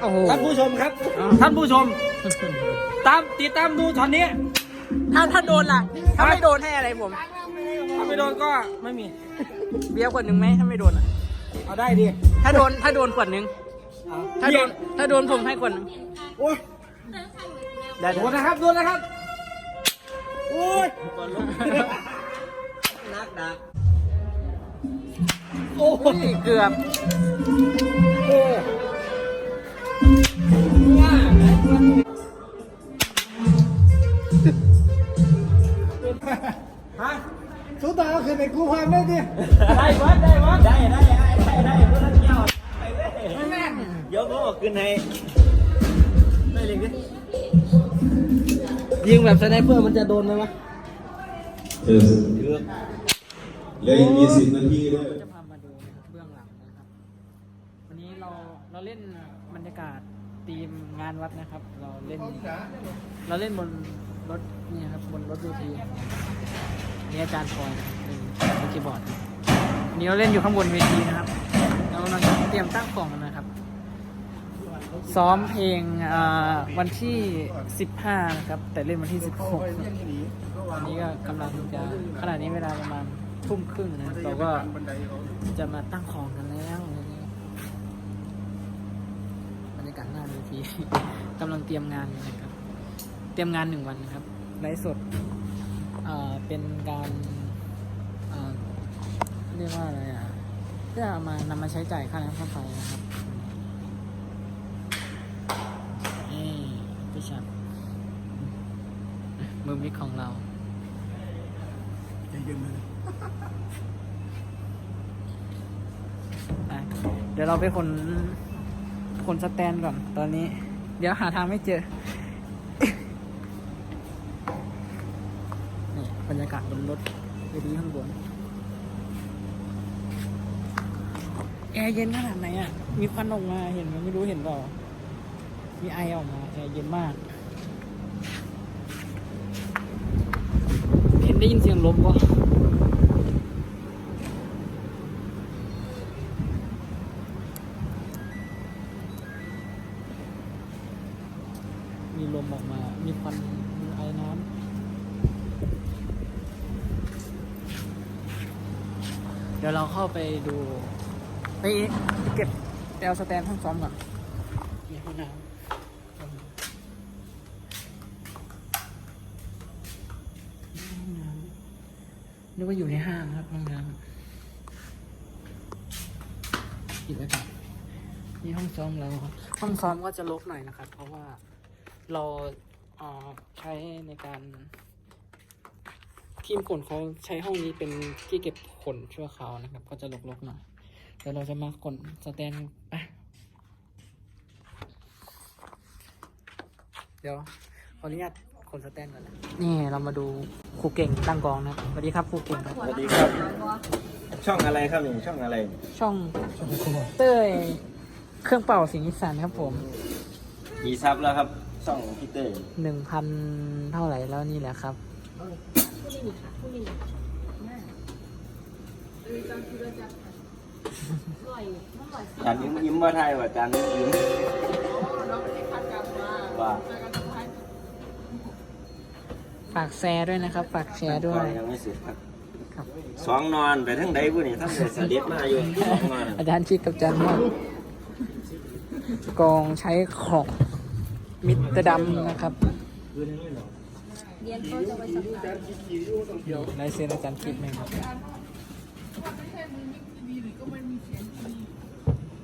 โอ้โหท่านผู้ชมครับอ่าท่านผู้ชม ตามติดตามดูตอนนี้ ถ้าถ้าโดนล่ะ ถ้าไม่โดนให้อะไรผม ถ้าไม่โดนก็ไม่มี เบียร์ขวดหนึ่งไหมถ้าไม่โดนอะ เอาได้ดิ ถ้าโดนถ้าโดนขวดหนึ่งเอาถ้าโดนถ้าโดนผมให้ขวดหนึ่งโอ้ยได้โดนนะครับโดนนะครับโอ้ยนักดักโอ้ยเกือบ สุดท้าก็คือในกู้ความได้ดิได้วัดได้วัดได้ได้ได้ได้ได้เพื่อนเกี่ยวไปเว้ยเดี๋ยวเขาบอกขึ้นให้ได้เลยกันยิงแบบสไนเปอร์มันจะโดนไหมวะเออเหลืออีกยี่สิบนาทีด้วยจะพามาดูเบื้องหลังนะครับ วันนี้เราเราเล่นบรรยากาศทีมงานวัดนะครับ เราเล่น เราเล่นบน รถนี่ครับบนรถดูทีนี่อาจารย์พลอยเป็นมือคีย์บอร์ดนนี้เราเล่นอยู่ข้างบนเวทีนะครับเรากำลังเตรียมตั้งกล่องกันนะครับ ซ้อมเพลงวันที่ 15 นะครับ แต่เล่นวันที่ 16วันนี้ก็กำลังจะขณะนี้เวลาประมาณทุ่มครึ่งนะเราก็จะมาตั้งของกันแล้วบรรยากาศหน้าเวทีกำลังเตรียมงานอยู่นะครับ ตรียมงานหนึ่งวันนะครับไลฟ์สดอ่าเป็นการอ่าเรียกว่าอะไรอะเพื่อเอามานำมาใช้จ่ายค่าน้ำค่าไฟนะครับนี่พี่ชัดมือมิกของเราอะเดี๋ยวเราไปคนคนสแตนก่อนตอนนี้ เดี๋ยวหาทางไม่เจอ นี่ บรรยากาศบนรถไปดีข้างบน แอร์เย็นขนาดไหนอะ มีควันออกมาเห็นไหมไม่รู้เห็นเปล่า มีไอออกมาแอร์เย็นมาก เห็นได้ยินเสียงลมปะมีลมออกมา มีควัน มีไอน้ำ เดี๋ยวเราเข้า ไปดู ไปเก็บแอลสแตนห้องซ้อมก่อนมีห้องน้ำห้องน้ำนึกว่าอยู่ในห้างครับห้องน้ำปิดไว้ก่อนนี่ห้องซ้อมเราครับ ห้องซ้อมก็จะลกหน่อยนะครับ เพราะว่าเราเอ่อใช้ในการ ทีมขนเขาใช้ห้องนี้เป็นที่เก็บขนชั่วคราวนะครับ ก็จะรกๆหน่อยเดี๋ยวเราจะมาขนสแตนไปเดี๋ยวขออนุญาตขนสแตนก่อนนะนี่เรามาดูครูเก่งตั้งกองนะครับสวัสดีครับครูเก่งครับ สวัสดีครับ ช่องอะไรครับนี่ช่องอะไร ช่องเต้ยเครื่องเป่าสิงห์อีสานครับผมกี่ซับแล้วครับช่องพี่เต้หนึ่งพันเท่าไหร่แล้วนี่แหละครับ จานยิ้มยิ้มว่าไทยว่ะจานยิ้มยิ้มว่าฝากแชร์ด้วยนะครับ ฝากแชร์ด้วยยังไม่เสร็จครับครับ สองนอนไปทั้งใดผู้นี่ทั้งแต่เสด็จมาอยู่สองนอนอาจารย์ชิดกับอาจารย์มากกองใช้ของมิตรดำนะครับ ลายเซ็นอาจารย์คิดไหมครับ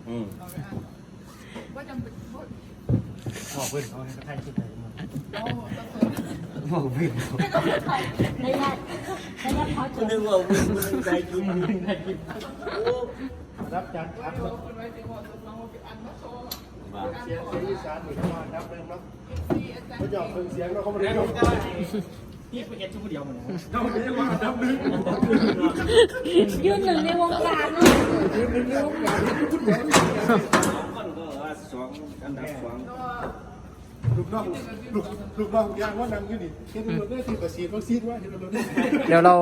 อืมในญาติในญาติเขาคุณนึกว่าวิ่งคุณใจกินคุณใจกินรับจากอัพ ว่าเสียงเสียงอีสานหนึ่งมาครับเริ่มรับเขาหยอกเพิ่งเสียงเราเขาไม่ได้ยกชุดเดียวเหมือนหนึ่งในวงการเนาะยืนหนึ่งในวงการสองคนก็ว่าสองอันดับสองลูกน้องลูกลูกน้องยางว่านำอยู่นี่เห็นรถได้ที่ประสีวัคซีนว่าเห็นรถได้เดี๋ยวเรา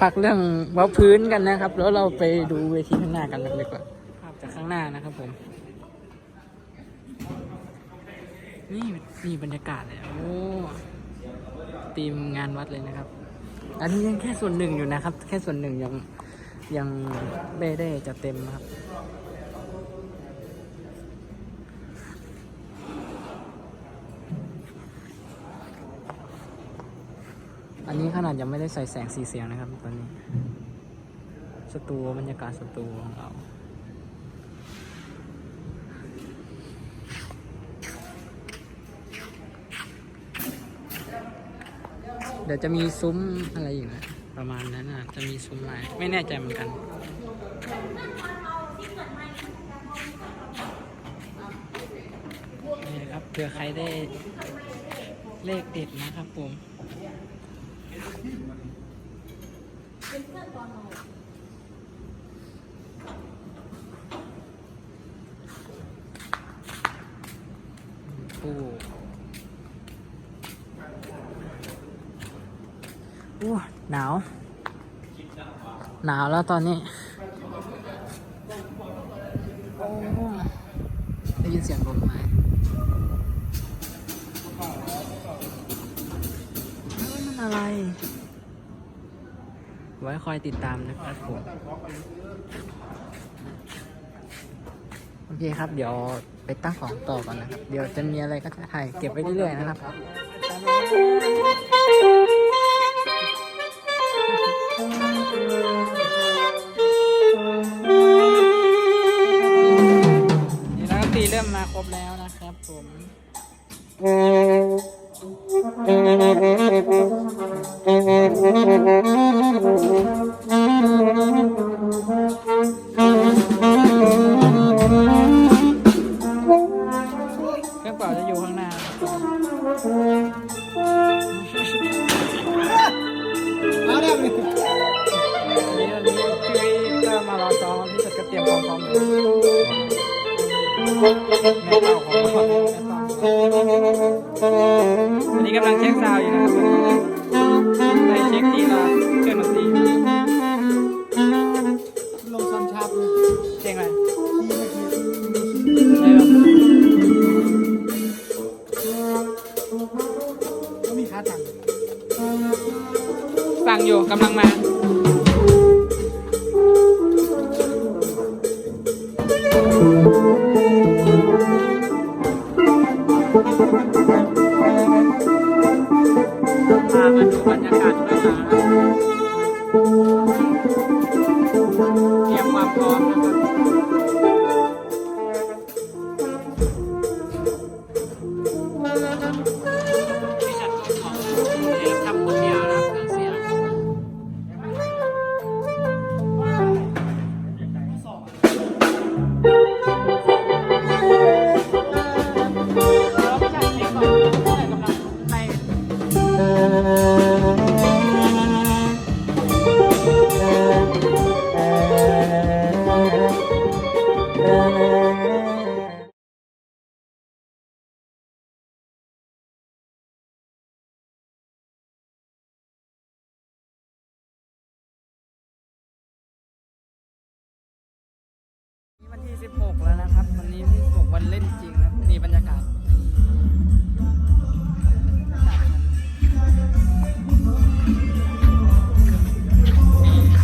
ฝากเรื่องว้าพื้นกันนะครับ แล้วเราไปดูเวทีข้างหน้ากันเลยดีกว่าภาพจากข้างหน้านะครับผม นี่นี่บรรยากาศเลยโอ้ทีมงานวัดเลยนะครับ อันนี้ยังแค่ส่วนหนึ่งอยู่นะครับ แค่ส่วนหนึ่งยังยังไม่ได้จะเต็มครับอันนี้ขนาดยังไม่ได้ใส่แสงสีเสียงนะครับตอนนี้ สตูบรรยากาศสตูของเรา เดี๋ยวจะมีซุ้มอะไรอยู่นะประมาณนั้นอะจะมีซุ้มอะไรไม่แน่ใจเหมือนกัน นี่ครับเผื่อใครได้เลขเด็ดนะครับผมผู้ อู้หนาว หนาวแล้วตอนนี้โอ้ได้ยินเสียงลมไหมเอ้ยมันอะไร ไว้คอยติดตามนะครับผมโอเคครับ เดี๋ยวไปตั้งของต่อก่อนนะครับ เดี๋ยวจะมีอะไรก็จะถ่ายเก็บไว้เรื่อยๆนะครับ มาครบแล้วนะครับผม กำลังมา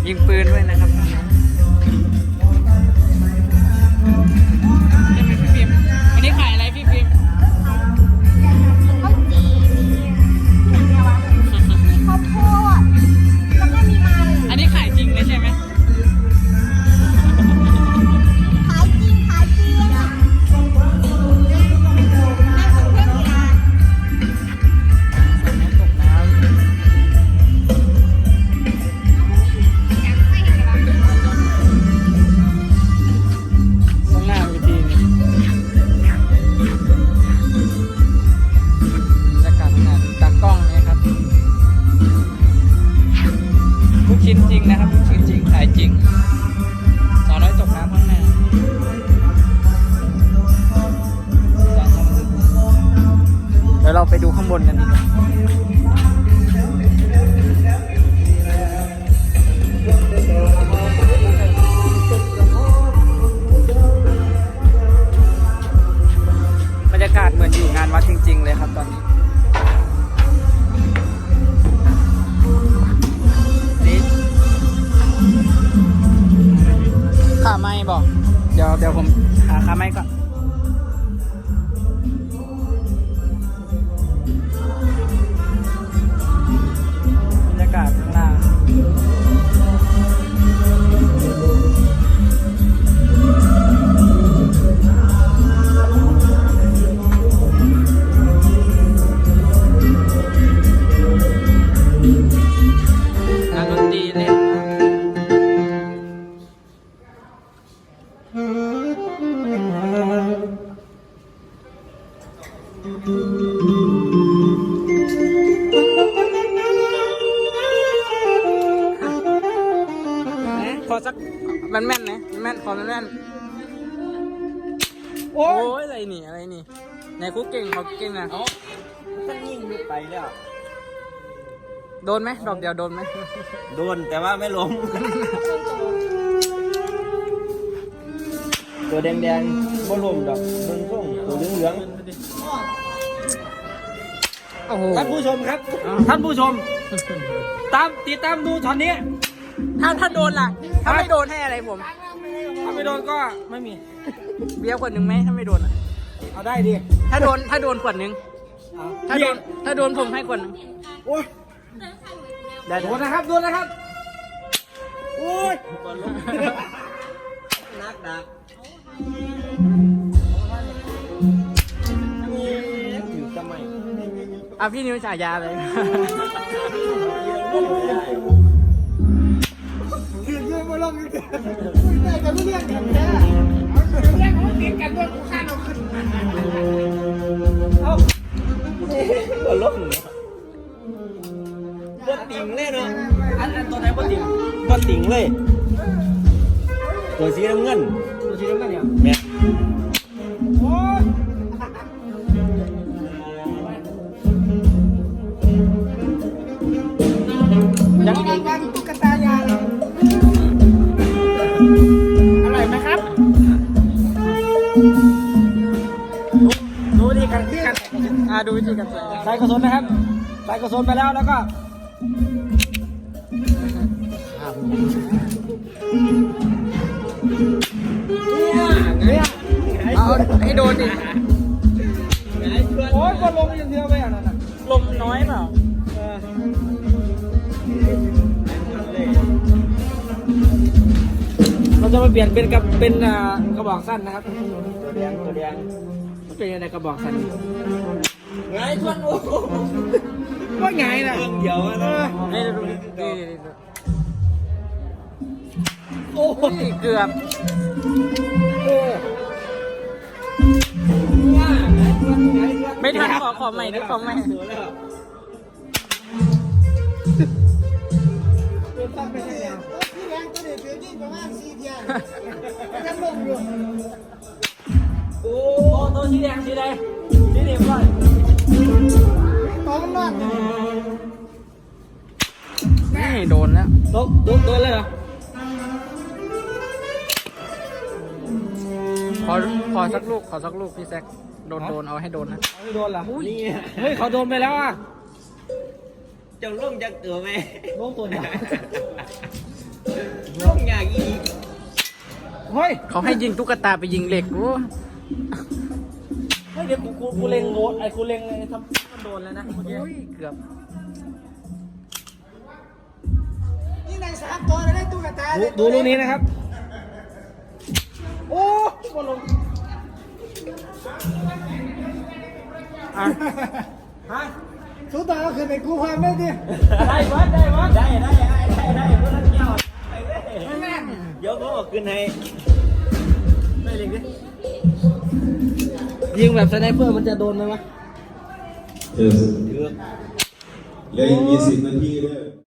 ยิงปืนด้วยนะครับ ยวเราไปดูข้างบนกันดีกว่าบรรยากาศเหมือนอยู่งานวัดจริง ๆ เลยครับตอนนี้นี่ขาไม้บอก เดี๋ยวเดี๋ยวผมหาขาไม้ก่อน บ นๆนะแม่นขอแม่นแม่นๆโอ้ยอะไรนี่อะไรนี่ไหนคุกเก่งเขาเก่งนะท่านยิ่งลุกไปแล้วโดนไหมดอกเดียวโดนไหมโดนแต่ว่าไม่ล้ม ตัวแดงๆบ่ล้มดอกเบิ่งส่งตัวเหลืองโอ้โหๆท่านผู้ชมครับ ท่านผู้ชม ตามติดตามดูช็อตนี้ ถ้าถ้าโดนล่ะ ถ้าไม่โดนให้อะไรผมถ้า ไม่โดนก็ไม่มี เบียร์ขวดหนึ่งไหมถ้าไม่โดนอะเอาได้ดิ ถ้าโดนถ้าโดนขวดหนึ่งเอาถ้าโดนถ้าโดนผมให้ขวดหนึ่งโอ้ยได้โดนนะครับโดนนะครับ โอ้ยนักดักอยู่ทำไมอะพี่นิวฉายาเลยคือเรื่องมาลงอยู่ เด้อได้กันไม่เรียกกันแท้เรียกเขาติดกันด้วยกูข้านเอาขึ้นเอ้าก็ล้มเนาะบ่ติ่งเลยเนาะอันอันตัวไหนบ่ติ่งบ่ติ่งเลยตัวสีน้ำเงินดูชีวิตกันเนี่ยแม่โอ้ยยังวางวางตุ๊กตายาง กันกันอะดูวิธีการใส่ใส่กระสุนนะครับ ใส่กระสุนไปแล้วแล้วก็เอาให้โดนดิโอ้ยก็ลงอย่างเดียวไปอะนั่นน่ะลมน้อยเปล่าเราจะมาเปลี่ยนเป็นกับเป็นอ่ากระบอกสั้นนะครับตัวแดงตัวแดง เป็นยังไงกระบอกสันไงชวนโอ้ว่าไงน่ะเดี๋ยวนะนี่ดูดิดิโอ้ยเกือบไม่ทันขอขอใหม่ดิขอใหม่พี่แรงตัวเด็กเดี๋ยวนี้ประมาณสี่เทียนยังลงอยู่โอ้ ตัวสีแดงสีแดงสีแดงก่อนต้องนอนนี่โดนแล้วตกตกตัวเลยเหรอขอขอสักลูกขอสักลูกพี่แซคโดนโดนเอาให้โดนนะไม่โดนเหรอนี่เฮ้ยเขาโดนไปแล้วอะจะล่มจากตัวไหมล่มตัวใหญ่ล่มใหญ่อีเฮ้ยเขาให้ยิงตุ๊กตาไปยิงเหล็กโอ้ ฮ้ยเดี๋ยวกูกูกูเล็งโดนไอ้กูเล็งไอ้ทำมันโดนแล้วนะเมื่อกี้ยเกือบนี่ในสามตัวเลยได้ตุ๊กตาดูดูลูกนี้นะครับ โอ้บอลลงอะฮะสุดตาก็คือไปกู้ความได้ดิได้วัดได้วัดได้ได้ได้ได้ได้เพื่อนเกี่ยวไปเว้ยเดี๋ยวผมเอาขึ้นให้ งแบบสไนเปอร์มันจะโดนไหมวะ เออเหลืออีกยี่สิบนาทีเด้อ